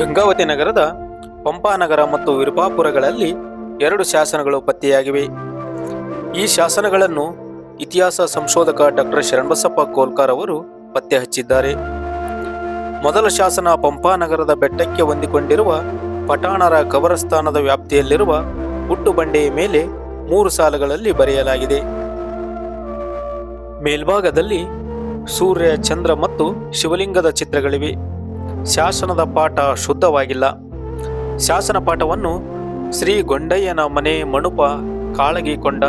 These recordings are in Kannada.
ಗಂಗಾವತಿ ನಗರದ ಪಂಪಾನಗರ ಮತ್ತು ವಿರುಪಾಪುರಗಳಲ್ಲಿ ಎರಡು ಶಾಸನಗಳು ಪತ್ತೆಯಾಗಿವೆ. ಈ ಶಾಸನಗಳನ್ನು ಇತಿಹಾಸ ಸಂಶೋಧಕ ಡಾಕ್ಟರ್ ಶರಣಬಸಪ್ಪ ಕೋಲ್ಕಾರ್ ಅವರು ಪತ್ತೆ ಹಚ್ಚಿದ್ದಾರೆ. ಮೊದಲ ಶಾಸನ ಪಂಪಾನಗರದ ಬೆಟ್ಟಕ್ಕೆ ಹೊಂದಿಕೊಂಡಿರುವ ಪಠಾಣರ ಕಬರಸ್ಥಾನದ ವ್ಯಾಪ್ತಿಯಲ್ಲಿರುವ ಹುಟ್ಟು ಬಂಡೆಯ ಮೇಲೆ ಮೂರು ಸಾಲುಗಳಲ್ಲಿ ಬರೆಯಲಾಗಿದೆ. ಮೇಲ್ಭಾಗದಲ್ಲಿ ಸೂರ್ಯ, ಚಂದ್ರ ಮತ್ತು ಶಿವಲಿಂಗದ ಚಿತ್ರಗಳಿವೆ. ಶಾಸನದ ಪಾಠ ಶುದ್ಧವಾಗಿಲ್ಲ. ಶಾಸನ ಪಾಠವನ್ನು ಶ್ರೀ ಗೊಂಡಯ್ಯನ ಮನೆ ಮಣುಪ ಕಾಳಗಿಕೊಂಡ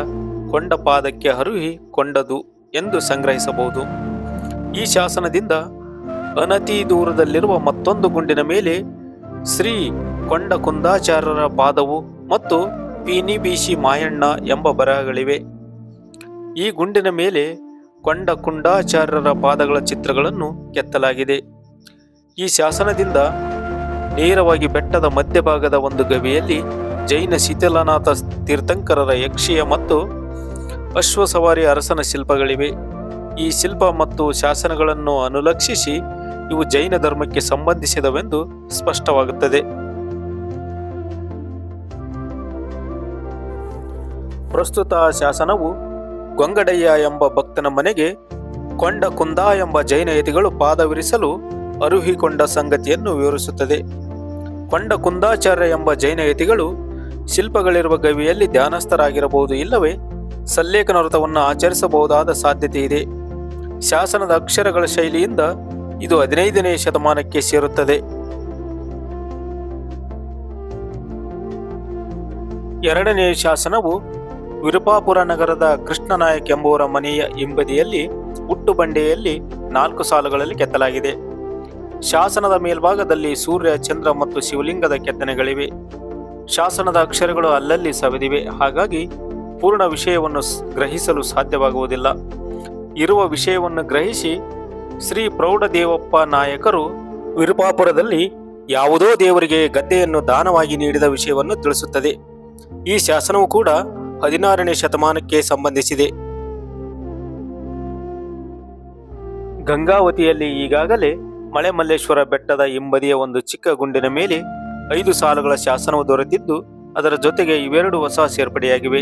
ಕೊಂಡ ಪಾದಕ್ಕೆ ಹರುಹಿ ಕೊಂಡದು ಎಂದು ಸಂಗ್ರಹಿಸಬಹುದು. ಈ ಶಾಸನದಿಂದ ಅನತಿ ದೂರದಲ್ಲಿರುವ ಮತ್ತೊಂದು ಗುಂಡಿನ ಮೇಲೆ ಶ್ರೀ ಕೊಂಡ ಕುಂದಾಚಾರ್ಯರ ಪಾದವು ಮತ್ತು ಪೀನಿ ಬೀಸಿ ಮಾಯಣ್ಣ ಎಂಬ ಬರಹಗಳಿವೆ. ಈ ಗುಂಡಿನ ಮೇಲೆ ಕೊಂಡ ಕುಂಡಾಚಾರ್ಯರ ಪಾದಗಳ ಚಿತ್ರಗಳನ್ನು ಕೆತ್ತಲಾಗಿದೆ. ಈ ಶಾಸನದಿಂದ ನೇರವಾಗಿ ಬೆಟ್ಟದ ಮಧ್ಯಭಾಗದ ಒಂದು ಗವಿಯಲ್ಲಿ ಜೈನ ಶೀತಲನಾಥ ತೀರ್ಥಂಕರರ ಯಕ್ಷಿಯ ಮತ್ತು ಅಶ್ವಸವಾರಿ ಅರಸನ ಶಿಲ್ಪಗಳಿವೆ. ಈ ಶಿಲ್ಪ ಮತ್ತು ಶಾಸನಗಳನ್ನು ಅನುಲಕ್ಷಿಸಿ ಇವು ಜೈನ ಧರ್ಮಕ್ಕೆ ಸಂಬಂಧಿಸಿದವೆಂದು ಸ್ಪಷ್ಟವಾಗುತ್ತದೆ. ಪ್ರಸ್ತುತ ಶಾಸನವು ಗೊಂಗಡಯ್ಯ ಎಂಬ ಭಕ್ತನ ಮನೆಗೆ ಕೊಂಡ ಕುಂದ ಎಂಬ ಜೈನ ಯತಿಗಳು ಪಾದವಿರಿಸಲು ಅರುಹಿಕೊಂಡ ಸಂಗತಿಯನ್ನು ವಿವರಿಸುತ್ತದೆ. ಕೊಂಡ ಕುಂದಾಚಾರ್ಯ ಎಂಬ ಜೈನ ಯತಿಗಳು ಶಿಲ್ಪಗಳಿರುವ ಗವಿಯಲ್ಲಿ ಧ್ಯಾನಸ್ಥರಾಗಿರಬಹುದು ಇಲ್ಲವೇ ಸಲ್ಲೇಖನ ವ್ರತವನ್ನು ಆಚರಿಸಬಹುದಾದ ಸಾಧ್ಯತೆ ಇದೆ. ಶಾಸನದ ಅಕ್ಷರಗಳ ಶೈಲಿಯಿಂದ ಇದು ಹದಿನೈದನೇ ಶತಮಾನಕ್ಕೆ ಸೇರುತ್ತದೆ. ಎರಡನೇ ಶಾಸನವು ವಿರುಪಾಪುರ ನಗರದ ಕೃಷ್ಣನಾಯಕ್ ಎಂಬುವರ ಮನೆಯ ಹಿಂಬದಿಯಲ್ಲಿ ಹುಟ್ಟು ಬಂಡೆಯಲ್ಲಿ ನಾಲ್ಕು ಸಾಲುಗಳಲ್ಲಿ ಕೆತ್ತಲಾಗಿದೆ. ಶಾಸನದ ಮೇಲ್ಭಾಗದಲ್ಲಿ ಸೂರ್ಯ, ಚಂದ್ರ ಮತ್ತು ಶಿವಲಿಂಗದ ಕೆತ್ತನೆಗಳಿವೆ. ಶಾಸನದ ಅಕ್ಷರಗಳು ಅಲ್ಲಲ್ಲಿ ಸವೆದಿವೆ. ಹಾಗಾಗಿ ಪೂರ್ಣ ವಿಷಯವನ್ನು ಗ್ರಹಿಸಲು ಸಾಧ್ಯವಾಗುವುದಿಲ್ಲ. ಇರುವ ವಿಷಯವನ್ನು ಗ್ರಹಿಸಿ ಶ್ರೀ ಪ್ರೌಢದೇವಪ್ಪ ನಾಯಕರು ವಿರುಪಾಪುರದಲ್ಲಿ ಯಾವುದೋ ದೇವರಿಗೆ ಗದ್ದೆಯನ್ನು ದಾನವಾಗಿ ನೀಡಿದ ವಿಷಯವನ್ನು ತಿಳಿಸುತ್ತದೆ. ಈ ಶಾಸನವು ಕೂಡ ಹದಿನಾರನೇ ಶತಮಾನಕ್ಕೆ ಸಂಬಂಧಿಸಿದೆ. ಗಂಗಾವತಿಯಲ್ಲಿ ಈಗಾಗಲೇ ಮಳೆಮಲ್ಲೇಶ್ವರ ಬೆಟ್ಟದ ಹಿಂಬದಿಯ ಒಂದು ಚಿಕ್ಕ ಗುಂಡಿನ ಮೇಲೆ ಐದು ಸಾಲುಗಳ ಶಾಸನವು ದೊರೆತಿದ್ದು, ಅದರ ಜೊತೆಗೆ ಇವೆರಡು ಹೊಸ ಸೇರ್ಪಡೆಯಾಗಿವೆ.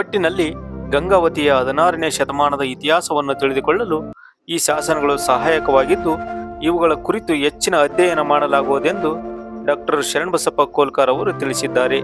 ಒಟ್ಟಿನಲ್ಲಿ ಗಂಗಾವತಿಯ ಹದಿನಾರನೇ ಶತಮಾನದ ಇತಿಹಾಸವನ್ನು ತಿಳಿದುಕೊಳ್ಳಲು ಈ ಶಾಸನಗಳು ಸಹಾಯಕವಾಗಿದ್ದು, ಇವುಗಳ ಕುರಿತು ಹೆಚ್ಚಿನ ಅಧ್ಯಯನ ಮಾಡಲಾಗುವುದೆಂದು ಡಾಕ್ಟರ್ ಶರಣಬಸಪ್ಪ ಕೋಲ್ಕರ್ ಅವರು ತಿಳಿಸಿದ್ದಾರೆ.